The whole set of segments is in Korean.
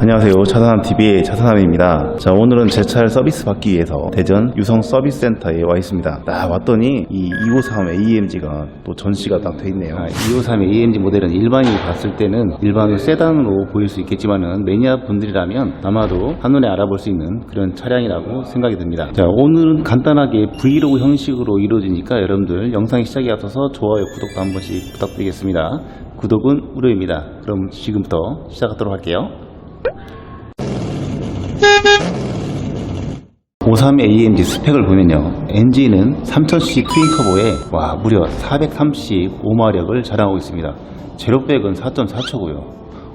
안녕하세요. 차산함TV의 차산함입니다. 자, 오늘은 제 차를 서비스 받기 위해서 대전 유성 서비스 센터에 와 있습니다. 딱 왔더니 이 253 AMG가 또 전시가 딱 돼 있네요. 253 AMG 모델은 일반인이 봤을 때는 일반 세단으로 보일 수 있겠지만은 매니아 분들이라면 아마도 한눈에 알아볼 수 있는 그런 차량이라고 생각이 듭니다. 자, 오늘은 간단하게 브이로그 형식으로 이루어지니까 여러분들 영상 시작에 앞서서 좋아요, 구독도 한 번씩 부탁드리겠습니다. 구독은 무료입니다. 그럼 지금부터 시작하도록 할게요. 53 AMG 스펙을 보면요. 엔진은 3000cc 트윈터보에 와 무려 435마력을 자랑하고 있습니다. 제로백은 4.4초고요.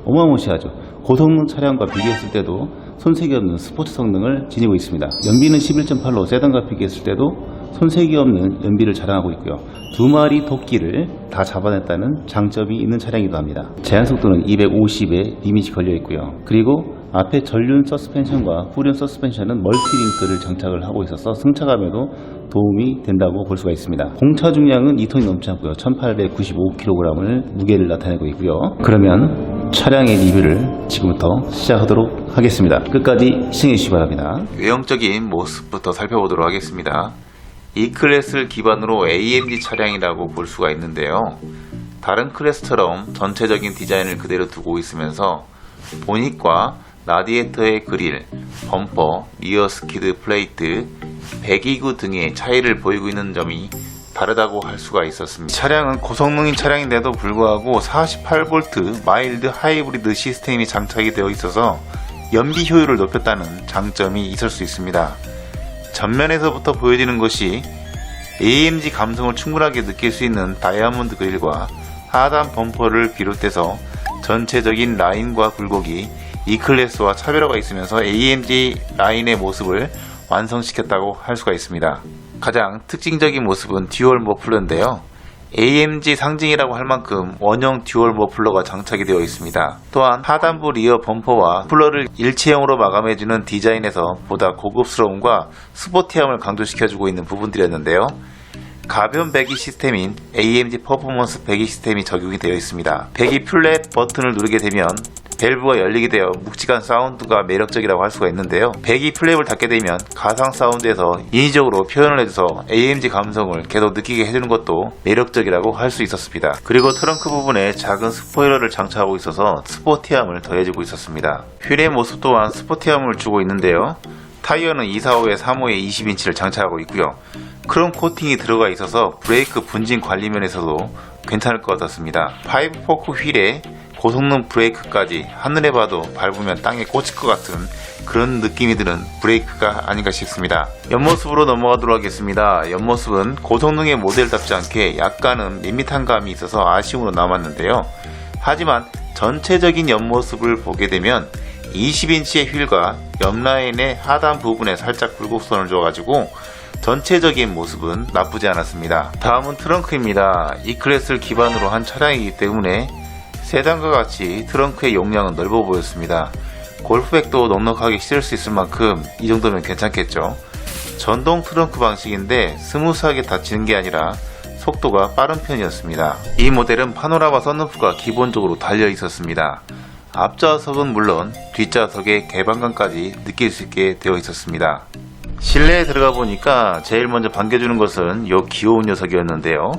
어마무시하죠. 고성능 차량과 비교했을 때도 손색이 없는 스포츠 성능을 지니고 있습니다. 연비는 11.8로 세단과 비교했을 때도 손색이 없는 연비를 자랑하고 있고요. 두 마리 토끼를 다 잡아냈다는 장점이 있는 차량이기도 합니다. 제한 속도는 250에 리밋이 걸려 있고요. 그리고 앞에 전륜 서스펜션과 후륜 서스펜션은 멀티링크를 장착을 하고 있어서 승차감에도 도움이 된다고 볼 수가 있습니다. 공차 중량은 2톤이 넘지 않고요. 1895kg을 무게를 나타내고 있고요. 그러면 차량의 리뷰를 지금부터 시작하도록 하겠습니다. 끝까지 시청해 주시기 바랍니다. 외형적인 모습부터 살펴보도록 하겠습니다. 이 클래스를 기반으로 AMG 차량이라고 볼 수가 있는데요. 다른 클래스처럼 전체적인 디자인을 그대로 두고 있으면서 보닛과 라디에이터의 그릴, 범퍼, 리어 스키드 플레이트, 배기구 등의 차이를 보이고 있는 점이 다르다고 할 수가 있었습니다. 이 차량은 고성능인 차량인데도 불구하고 48V 마일드 하이브리드 시스템이 장착이 되어 있어서 연비 효율을 높였다는 장점이 있을 수 있습니다. 전면에서부터 보여지는 것이 AMG 감성을 충분하게 느낄 수 있는 다이아몬드 그릴과 하단 범퍼를 비롯해서 전체적인 라인과 굴곡이 E 클래스와 차별화가 있으면서 AMG 라인의 모습을 완성시켰다고 할 수가 있습니다. 가장 특징적인 모습은 듀얼 머플러인데요. AMG 상징이라고 할 만큼 원형 듀얼 머플러가 장착이 되어 있습니다. 또한 하단부 리어 범퍼와 쿨러를 일체형으로 마감해주는 디자인에서 보다 고급스러움과 스포티함을 강조시켜주고 있는 부분들이었는데요. 가변 배기 시스템인 AMG 퍼포먼스 배기 시스템이 적용이 되어 있습니다. 배기 플랫 버튼을 누르게 되면 밸브가 열리게 되어 묵직한 사운드가 매력적이라고 할 수가 있는데요. 배기 플랩을 닫게 되면 가상 사운드에서 인위적으로 표현을 해줘서 AMG 감성을 계속 느끼게 해주는 것도 매력적이라고 할 수 있었습니다. 그리고 트렁크 부분에 작은 스포일러를 장착하고 있어서 스포티함을 더해주고 있었습니다. 휠의 모습 또한 스포티함을 주고 있는데요. 타이어는 245에 35에 20인치를 장착하고 있고요. 크롬 코팅이 들어가 있어서 브레이크 분진 관리 면에서도 괜찮을 것 같았습니다. 파이브 포크 휠에 고성능 브레이크까지 하늘에 봐도 밟으면 땅에 꽂힐 것 같은 그런 느낌이 드는 브레이크가 아닌가 싶습니다. 옆모습으로 넘어가도록 하겠습니다. 옆모습은 고성능의 모델답지 않게 약간은 밋밋한 감이 있어서 아쉬움으로 남았는데요. 하지만 전체적인 옆모습을 보게 되면 20인치의 휠과 옆라인의 하단 부분에 살짝 굴곡선을 줘가지고 전체적인 모습은 나쁘지 않았습니다. 다음은 트렁크입니다. 이 클래스를 기반으로 한 차량이기 때문에 세단과 같이 트렁크의 용량은 넓어 보였습니다. 골프백도 넉넉하게 실을 수 있을 만큼 이 정도면 괜찮겠죠. 전동 트렁크 방식인데 스무스하게 닫히는 게 아니라 속도가 빠른 편이었습니다. 이 모델은 파노라마 선루프가 기본적으로 달려 있었습니다. 앞좌석은 물론 뒷좌석의 개방감까지 느낄 수 있게 되어 있었습니다. 실내에 들어가 보니까 제일 먼저 반겨주는 것은 이 귀여운 녀석이었는데요.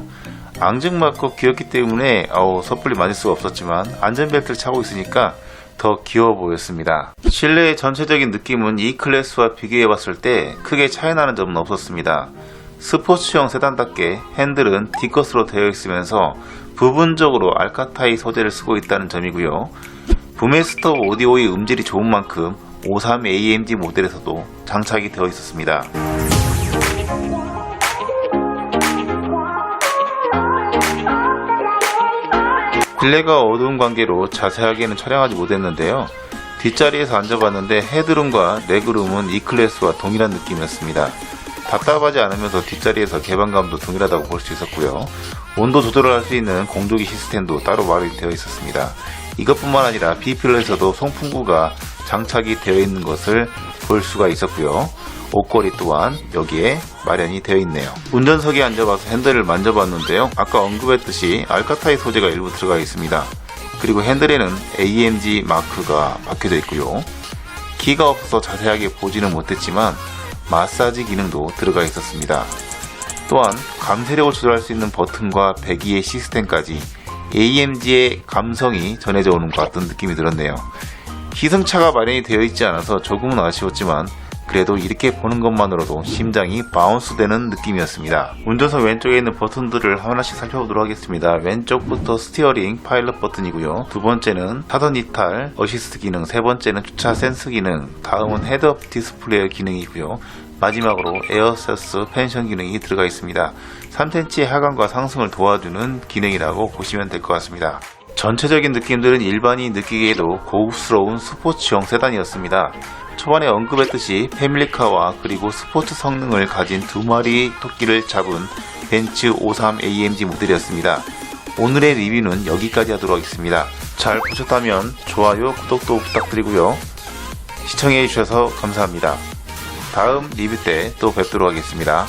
앙증맞고 귀엽기 때문에 어우, 섣불리 만질 수가 없었지만 안전벨트를 차고 있으니까 더 귀여워 보였습니다. 실내의 전체적인 느낌은 이 클래스와 비교해 봤을 때 크게 차이나는 점은 없었습니다. 스포츠형 세단답게 핸들은 D컷으로 되어 있으면서 부분적으로 알카타이 소재를 쓰고 있다는 점이고요. 부메스터 오디오의 음질이 좋은 만큼 53 AMG 모델에서도 장착이 되어 있었습니다. 실내가 어두운 관계로 자세하게는 촬영하지 못했는데요. 뒷자리에서 앉아봤는데 헤드룸과 레그룸은 E 클래스와 동일한 느낌이었습니다. 답답하지 않으면서 뒷자리에서 개방감도 동일하다고 볼 수 있었고요. 온도 조절을 할 수 있는 공조기 시스템도 따로 마련되어 있었습니다. 이것뿐만 아니라 B필러에서도 송풍구가 장착이 되어 있는 것을 볼 수가 있었고요. 옷걸이 또한 여기에 마련이 되어 있네요. 운전석에 앉아봐서 핸들을 만져봤는데요. 아까 언급했듯이 알카타이 소재가 일부 들어가 있습니다. 그리고 핸들에는 AMG 마크가 박혀져 있고요. 키가 없어서 자세하게 보지는 못했지만 마사지 기능도 들어가 있었습니다. 또한 감세력을 조절할 수 있는 버튼과 배기의 시스템까지 AMG의 감성이 전해져 오는 것 같은 느낌이 들었네요. 희생차가 마련이 되어 있지 않아서 조금은 아쉬웠지만 그래도 이렇게 보는 것만으로도 심장이 바운스 되는 느낌이었습니다. 운전석 왼쪽에 있는 버튼들을 하나씩 살펴보도록 하겠습니다. 왼쪽부터 스티어링 파일럿 버튼이고요. 두 번째는 타던 이탈 어시스트 기능, 세 번째는 주차 센스 기능, 다음은 헤드업 디스플레이 기능이고요. 마지막으로 에어서스 펜션 기능이 들어가 있습니다. 3cm의 하강과 상승을 도와주는 기능이라고 보시면 될 것 같습니다. 전체적인 느낌들은 일반인이 느끼기에도 고급스러운 스포츠형 세단이었습니다. 초반에 언급했듯이 패밀리카와 그리고 스포츠 성능을 가진 두 마리 토끼를 잡은 벤츠 53 AMG 모델이었습니다. 오늘의 리뷰는 여기까지 하도록 하겠습니다. 잘 보셨다면 좋아요, 구독도 부탁드리고요. 시청해주셔서 감사합니다. 다음 리뷰 때 또 뵙도록 하겠습니다.